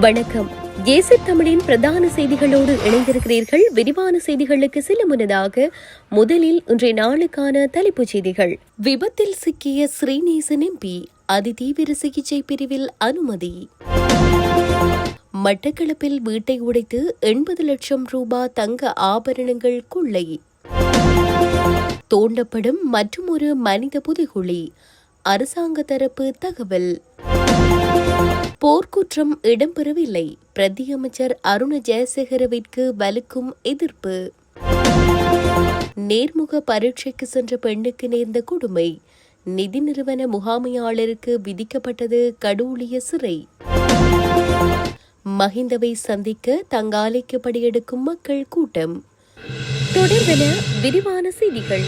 வணக்கம். ஏசி தமிழின் பிரதான செய்திகளோடு இணைந்திருக்கிறீர்கள். விரிவான செய்திகளுக்கு சில முன்னதாக முதலில் இன்றைய நாளுக்கான தலைப்புச் செய்திகள். விபத்தில் சிக்கிய ஸ்ரீநேசன் எம்பி அதிதீவிர சிகிச்சை பிரிவில் அனுமதி. மட்டக்களப்பில் வீட்டை உடைத்து எண்பது லட்சம் ரூபாய் தங்க ஆபரணங்கள் கொள்ளை. தோண்டப்படும் மற்றுமொரு மனித புதைகுழி. அரசாங்க தரப்பு தகவல். போர்க்குற்றம் இடம்பெறவில்லை. பிரதியமைச்சர் அருண ஜெயசேகரவிற்கு வலுக்கும் எதிர்ப்பு. நேர்முக பரீட்சைக்கு சென்ற பெண்ணுக்கு நேர்ந்த கொடுமை. நிதி நிறுவன முகாமையாளருக்கு விதிக்கப்பட்டது கடூழிய சிறை. மஹிந்தவை சந்திக்க தங்காலைக்கு படியெடுக்கும் மக்கள் கூட்டம். தொடர்பென விரிவான செய்திகள்.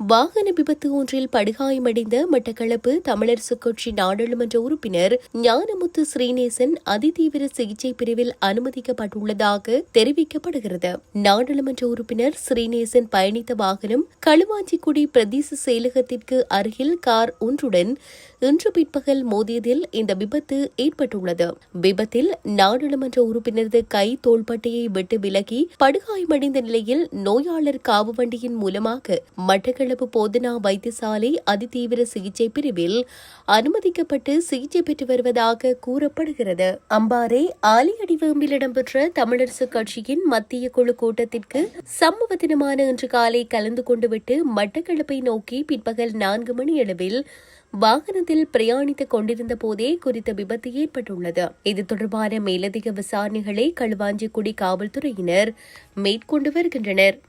வாகன விபத்து ஒன்றில் படுகாயமடைந்த மட்டக்களப்பு தமிழரசு கட்சி நாடாளுமன்ற உறுப்பினர் ஞானமுத்து ஸ்ரீநேசன் அதிதீவிர சிகிச்சை பிரிவில் அனுமதிக்கப்பட்டுள்ளதாக தெரிவிக்கப்படுகிறது. நாடாளுமன்ற உறுப்பினர் ஸ்ரீநேசன் பயணித்த வாகனம் களுவாஞ்சிக்குடி பிரதேச செயலகத்திற்கு அருகில் கார் ஒன்றுடன் இன்று பிற்பகல் மோதியதில் இந்த விபத்து ஏற்பட்டுள்ளது. விபத்தில் நாடாளுமன்ற உறுப்பினரது கை தோள்பட்டையை விட்டு விலகி படுகாயமடைந்த நிலையில் நோயாளர் காவு வண்டியின் மூலமாக மட்டக்களப்பு போதனா வைத்தியசாலை அதிதீவிர சிகிச்சை பிரிவில் அனுமதிக்கப்பட்டு சிகிச்சை பெற்று வருவதாக கூறப்படுகிறது. அம்பாறை ஆலியடிவேம்பில் இடம்பெற்ற தமிழரசு கட்சியின் மத்திய குழு கூட்டத்திற்கு சம்பவ தினமான இன்று காலை கலந்து கொண்டுவிட்டு மட்டக்களப்பை நோக்கி பிற்பகல் நான்கு மணி அளவில் வாகனத்தில் பிரயாணித்துக் கொண்டிருந்த போதே குறித்த விபத்து ஏற்பட்டுள்ளது. இது தொடர்பான மேலதிக விசாரணைகளை களுவாஞ்சிக்குடி காவல்துறையினர் மேற்கொண்டு வருகின்றனர்.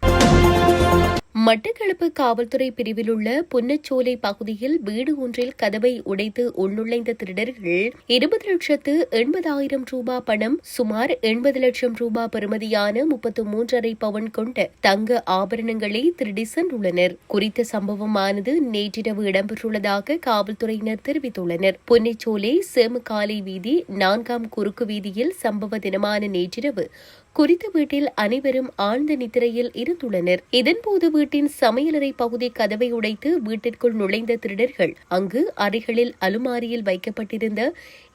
மட்டக்களப்பு காவல்துறை பிரிவில் உள்ள புன்னச்சோலை பகுதியில் வீடு ஒன்றில் கதவை உடைத்து உள்நுழைந்த திருடர்கள் இருபது லட்சத்து எண்பதாயிரம் ரூபாய் பணம் சுமார் எண்பது லட்சம் ரூபாய் பெறுமதியான முப்பத்து மூன்றரை பவன் கொண்ட தங்க ஆபரணங்களை திருடி சென்றுள்ளனர். குறித்த சம்பவமானது நேற்றிரவு இடம்பெற்றுள்ளதாக காவல்துறையினர் தெரிவித்துள்ளனர். புன்னச்சோலை சேமுகாலை வீதி நான்காம் குறுக்கு வீதியில் சம்பவ தினமான நேற்றிரவு குறித்த வீட்டில் அனைவரும் ஆழ்ந்த நித்திரையில் இருந்துள்ளனர். இதன்போது வீட்டின் சமையலறை பகுதி கதவை உடைத்து வீட்டிற்குள் நுழைந்த திருடர்கள் அங்கு அறைகளில் அலுமாரியில் வைக்கப்பட்டிருந்த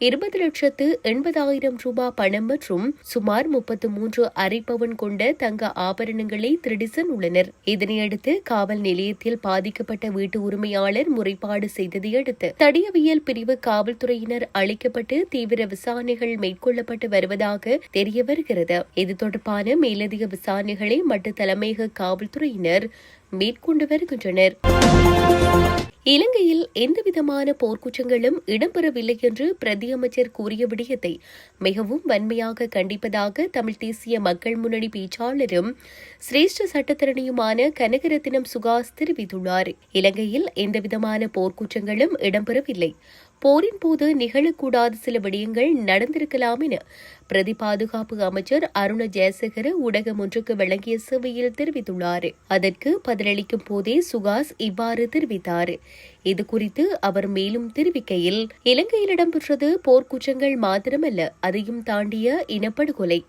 இருபது லட்சத்து எண்பதாயிரம் ரூபாய் பணம் மற்றும் சுமார் முப்பத்து மூன்று அரை பவன் கொண்ட தங்க ஆபரணங்களை திருடி சென்றுள்ளனர் இதனையடுத்து காவல் நிலையத்தில் பாதிக்கப்பட்ட வீட்டு உரிமையாளர் முறைப்பாடு செய்ததையடுத்து தடியவியல் பிரிவு காவல்துறையினர் அழைக்கப்பட்டு தீவிர விசாரணைகள் மேற்கொள்ளப்பட்டு வருவதாக தெரிய வருகிறது இது தொடர்பான மேலதிக விசாரணைகளை மட்டு தலைமையக காவல்துறையினர் மேற்கொண்டு வருகின்றனர். இலங்கையில் எந்தவிதமான போர்க்குற்றங்களும் இடம்பெறவில்லை என்று பிரதியமைச்சர் கூறிய விடயத்தை மிகவும் வன்மையாக கண்டிப்பதாக தமிழ் தேசிய மக்கள் முன்னணி பேச்சாளரும் சிரேஷ்ட சட்டத்தரணியுமான கனகரத்தினம் சுகாஸ் தெரிவித்துள்ளார். இலங்கையில் எந்தவிதமான போர்க்குற்றங்களும் இடம்பெறவில்லை. போரின் போது நிகழக்கூடாத சில விடயங்கள் நடந்திருக்கலாம் என பிரதி பாதுகாப்பு அமைச்சர் அருண ஜெயசேகர ஊடகம் ஒன்றுக்கு வழங்கிய சேவையில் தெரிவித்துள்ளார். அதற்கு பதிலளிக்கும் போதே சுகாஸ் இவ்வாறு தெரிவித்தார். இதுகுறித்து அவர் மேலும் தெரிவிக்கையில் இலங்கையில் இடம்பெற்றது போர்க்குற்றங்கள் மாத்திரமல்ல அதையும் தாண்டிய இனப்படுகொலை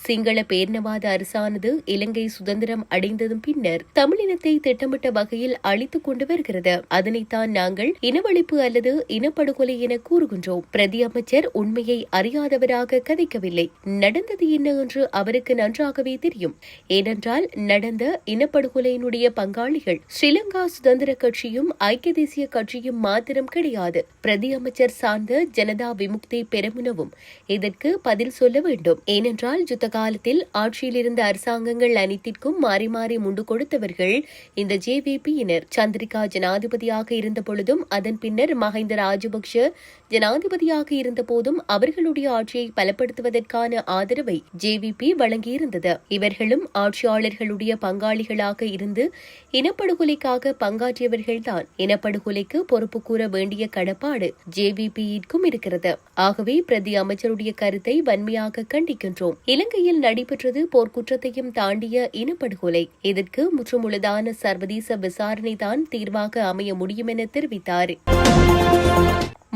சிங்கள பேரினவாத அரசானது இலங்கை சுதந்திரம் அடைந்ததும் பின்னர் தமிழினத்தை திட்டமிட்ட வகையில் அழித்துக் கொண்டு வருகிறது. அதனைத்தான் நாங்கள் இனவழிப்பு அல்லது இனப்படுகொலை என கூறுகின்றோம். பிரதி அமைச்சர் உண்மையை அறியாதவராக கதைக்கவில்லை. நடந்தது என்ன என்று அவருக்கு நன்றாகவே தெரியும். ஏனென்றால் நடந்த இனப்படுகொலையினுடைய பங்காளிகள் ஸ்ரீலங்கா சுதந்திர கட்சியும் ஐக்கிய தேசிய கட்சியும் மாத்திரம் கிடையாது. பிரதி அமைச்சர் சார்ந்த ஜனதா விமுக்தி பெருமுனவும் இதற்கு பதில் சொல்ல வேண்டும். ஏனென்றால் யுத்த காலத்தில் ஆட்சியில் இருந்த அரசாங்கங்கள் அனைத்திற்கும் மாறி மாறி முண்டு கொடுத்தவர்கள் இந்த ஜேவிபியினர். சந்திரிகா ஜனாதிபதியாக இருந்த பொழுதும் அதன் பின்னர் மஹிந்த ராஜபக்ஷ ஜனாதிபதியாக இருந்த போதும் அவர்களுடைய ஆட்சியை பலப்படுத்துவதற்கான ஆதரவை ஜேவிபி வழங்கியிருந்தது. இவர்களும் ஆட்சியாளர்களுடைய பங்காளிகளாக இருந்து இனப்படுகொலைக்காக பங்காற்றியவர்கள்தான். இனப்படுகொலைக்கு பொறுப்பு கூற வேண்டிய கடப்பாடு ஜேவிபியிற்கும் இருக்கிறது. ஆகவே பிரதி அமைச்சருடைய கருத்தை வன்மையாக கண்டிக்கின்றோம். இலங்கை இலங்கையில் நடைபெற்றது போர்க்குற்றத்தையும் தாண்டிய இனப்படுகொலை. இதற்கு முற்றுமுழுதான சர்வதேச விசாரணைதான் தீர்வாக அமைய முடியும் என தெரிவித்தார்.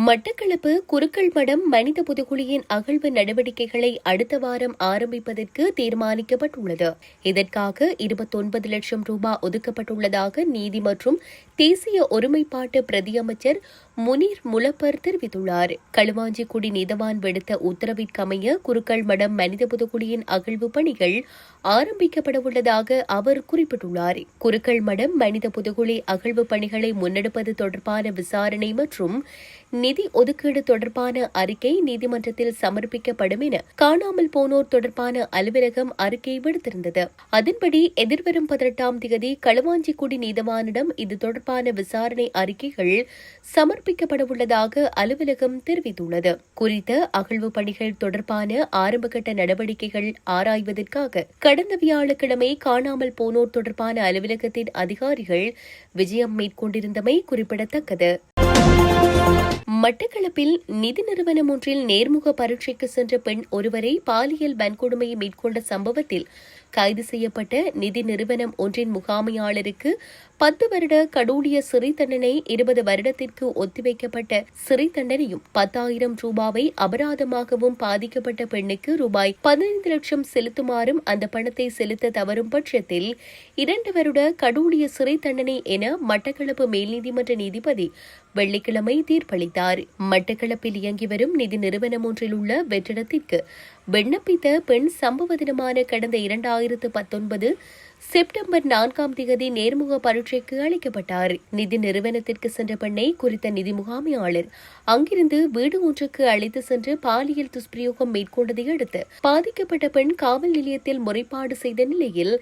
மட்டக்களப்பு குருக்கள் மடம் மனித புதுகுழியின் அகழ்வு நடவடிக்கைகளை அடுத்த வாரம் ஆரம்பிப்பதற்கு தீர்மானிக்கப்பட்டுள்ளது. இதற்காக இருபத்தொன்பது லட்சம் ரூபாய் ஒதுக்கப்பட்டுள்ளதாக நீதி மற்றும் தேசிய ஒருமைப்பாட்டு பிரதியமைச்சர் முனீர் முலப்பர் தெரிவித்துள்ளார். களுவாஞ்சிக்குடி நீதவான் விடுத்த உத்தரவிற்கமைய குருக்கள் மடம் மனித புதுக்குடியின் அகழ்வு பணிகள் ஆரம்பிக்கப்படவுள்ளதாக அவர் குறிப்பிட்டுள்ளார். குருக்கள் மடம் மனித புதுகுழி அகழ்வு பணிகளை முன்னெடுப்பது தொடர்பான விசாரணை மற்றும் நிதி ஒதுக்கீடு தொடர்பான அறிக்கை நீதிமன்றத்தில் சமர்ப்பிக்கப்படும் என காணாமல் போனோர் தொடர்பான அலுவலகம் அறிக்கை விடுத்திருந்தது. அதன்படி எதிர்வரும் பதினெட்டாம் தேதி களுவாஞ்சிக்குடி நீதவானிடம் இது தொடர்பான விசாரணை அறிக்கைகள் சமர்ப்பிக்கப்பட உள்ளதாக அலுவலகம் தெரிவித்துள்ளது. குறித்த அகழ்வு பணிகள் தொடர்பான ஆரம்பகட்ட நடவடிக்கைகள் ஆராய்வதற்காக கடந்த வியாழக்கிழமை காணாமல் போனோர் தொடர்பான அலுவலகத்தின் அதிகாரிகள் விஜயம் மேற்கொண்டிருந்தமை குறிப்பிடத்தக்கது. மட்டக்களப்பில் நிதி நிறுவனம் ஒன்றில் நேர்முக பரீட்சைக்கு சென்ற பெண் ஒருவரை பாலியல் வன்கொடுமையை மேற்கொண்ட சம்பவத்தில் கைது செய்யப்பட்ட நிதி நிறுவனம் ஒன்றின் முகாமையாளருக்கு பத்து வருட கடூடிய சிறை தண்டனை இருபது வருடத்திற்கு ஒத்திவைக்கப்பட்ட சிறை தண்டனையும் பத்தாயிரம் ரூபாவை அபராதமாகவும் பாதிக்கப்பட்ட பெண்ணுக்கு ரூபாய் பதினைந்து லட்சம் செலுத்துமாறும் அந்த பணத்தை செலுத்த தவறும் பட்சத்தில் இரண்டு வருட கடூடிய சிறை தண்டனை என மட்டக்களப்பு மேல்நீதிமன்ற நீதிபதி வெள்ளிக்கிழமை தீர்ப்பளித்தார். மட்டக்களப்பில் இயங்கி வரும் நிதி நிறுவனம் ஒன்றில் உள்ள வெற்றிடத்திற்கு விண்ணப்பித்த பெண் சம்பவ தினமான கடந்த இரண்டாயிரத்து பத்தொன்பது செப்டம்பர் நான்காம் தேதி நேர்முக பரீட்சைக்கு அளிக்கப்பட்டார். நிதி நிறுவனத்திற்கு சென்ற பெண்ணை குறித்த நிதி முகாமையாளர் அங்கிருந்து வீடு ஒன்றுக்கு அழைத்து சென்று பாலியல் துஷ்பிரயோகம் மேற்கொண்டதை அடுத்து பாதிக்கப்பட்ட பெண் காவல் நிலையத்தில் முறைப்பாடு செய்த நிலையில்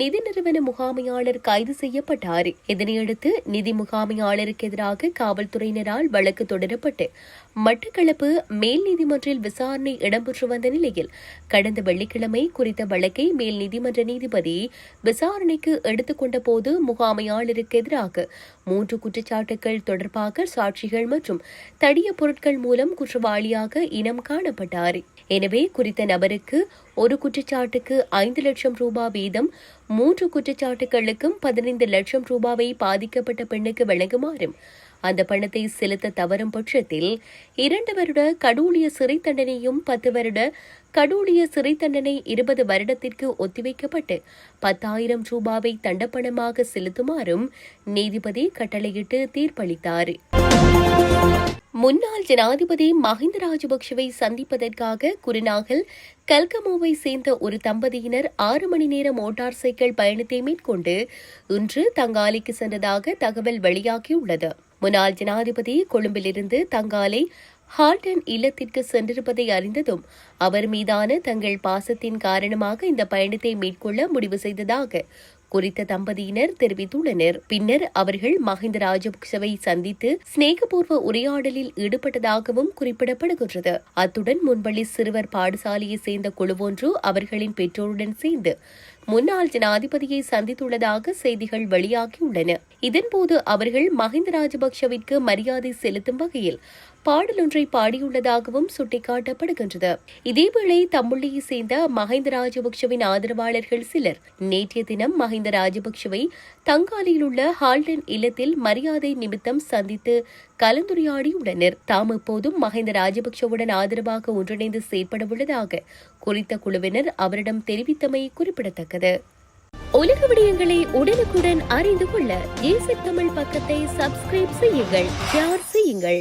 நிதி நிறுவன முகாமையாளர் கைது செய்யப்பட்டார். இதனையடுத்து நிதி முகாமையாளருக்கு எதிராக காவல்துறையினரால் வழக்கு தொடரப்பட்டு மட்டக்களப்பு மேல் நீதிமன்றில் விசாரணை இடம்பெற்று வந்த நிலையில் கடந்த வெள்ளிக்கிழமை குறித்த வழக்கை மேல் நீதிமன்ற நீதிபதி விசாரணைக்கு எடுத்துக்கொண்ட போது முகாமையாளருக்கு எதிராக மூன்று குற்றச்சாட்டுகள் தொடர்பாக சாட்சிகள் மற்றும் தடிய பொருட்கள் மூலம் குற்றவாளியாக இனம் காணப்பட்டார். எனவே குறித்த நபருக்கு ஒரு குற்றச்சாட்டுக்கு ஐந்து லட்சம் ரூபாய் வீதம் மூன்று குற்றச்சாட்டுகளுக்கும் பதினைந்து லட்சம் ரூபாவை பாதிக்கப்பட்ட பெண்ணுக்கு வழங்குமாறும் அந்த பணத்தை செலுத்த தவறும் பட்சத்தில் இரண்டு வருட கடூழிய சிறை தண்டனையும் பத்து வருட கடூழிய சிறை தண்டனை இருபது வருடத்திற்கு ஒத்திவைக்கப்பட்டு பத்தாயிரம் ரூபாவை தண்டப்பணமாக செலுத்துமாறும் நீதிபதி கட்டளையிட்டு தீர்ப்பளித்தார். முன்னாள் ஜனாதிபதி மஹிந்த ராஜபக்சவை சந்திப்பதற்காக குருநாகல் கல்கமோவை சேர்ந்த ஒரு தம்பதியினர் ஆறு மணி நேர மோட்டார் சைக்கிள் பயணத்தை மேற்கொண்டு இன்று தங்காலிக்கு சென்றதாக தகவல் வெளியாகியுள்ளது. முன்னாள் ஜனாதிபதி கொழும்பிலிருந்து தங்காலை ஹால்டன் இல்லத்திற்கு சென்றிருப்பதை அறிந்ததும் அவர் மீதான தங்கள் பாசத்தின் காரணமாக இந்த பயணத்தை மேற்கொள்ள முடிவு செய்ததாக குறித்த தம்பதியினர் தெரிவித்துள்ளனர். பின்னர் அவர்கள் மஹிந்த ராஜபக்சவை சந்தித்து சிநேகபூர்வ உரையாடலில் ஈடுபட்டதாகவும் குறிப்பிடப்படுகின்றது. அத்துடன் முன்பள்ளி சிறுவர் பாடசாலையை சேர்ந்த குழுவொன்று அவர்களின் பெற்றோருடன் சேர்ந்து முன்னாள் ஜனாதிபதியை சந்தித்துள்ளதாக செய்திகள் வெளியாகியுள்ளன. இதன்போது அவர்கள் மஹிந்த ராஜபக்சவிற்கு மரியாதை செலுத்தும் வகையில் பாடலொன்றை பாடியுள்ளதாகவும் சுட்டிக்காட்டப்படுகின்றது. இதேவேளை தமிழியை சேர்ந்த மஹிந்த ராஜபக்சவின் ஆதரவாளர்கள் சிலர் நேற்றைய தினம் மஹிந்த ராஜபக்சவை தங்காலியில் உள்ள ஹால்டன் இல்லத்தில் மரியாதை நிமித்தம் சந்தித்து கலந்துரையாடியுள்ளனர். தாம் இப்போதும் மஹிந்த ராஜபக்சவுடன் ஆதரவாக ஒன்றிணைந்து செயற்படவுள்ளதாக குறித்த குழுவினர் அவரிடம் தெரிவித்தமை குறிப்பிடத்தக்கது. உலக விடயங்களை உடனுக்குடன் அறிந்து கொள்ள ஏசி தமிழ் பக்கத்தை சப்ஸ்கிரைப் செய்யுங்கள் ஷேர் செய்யுங்கள்.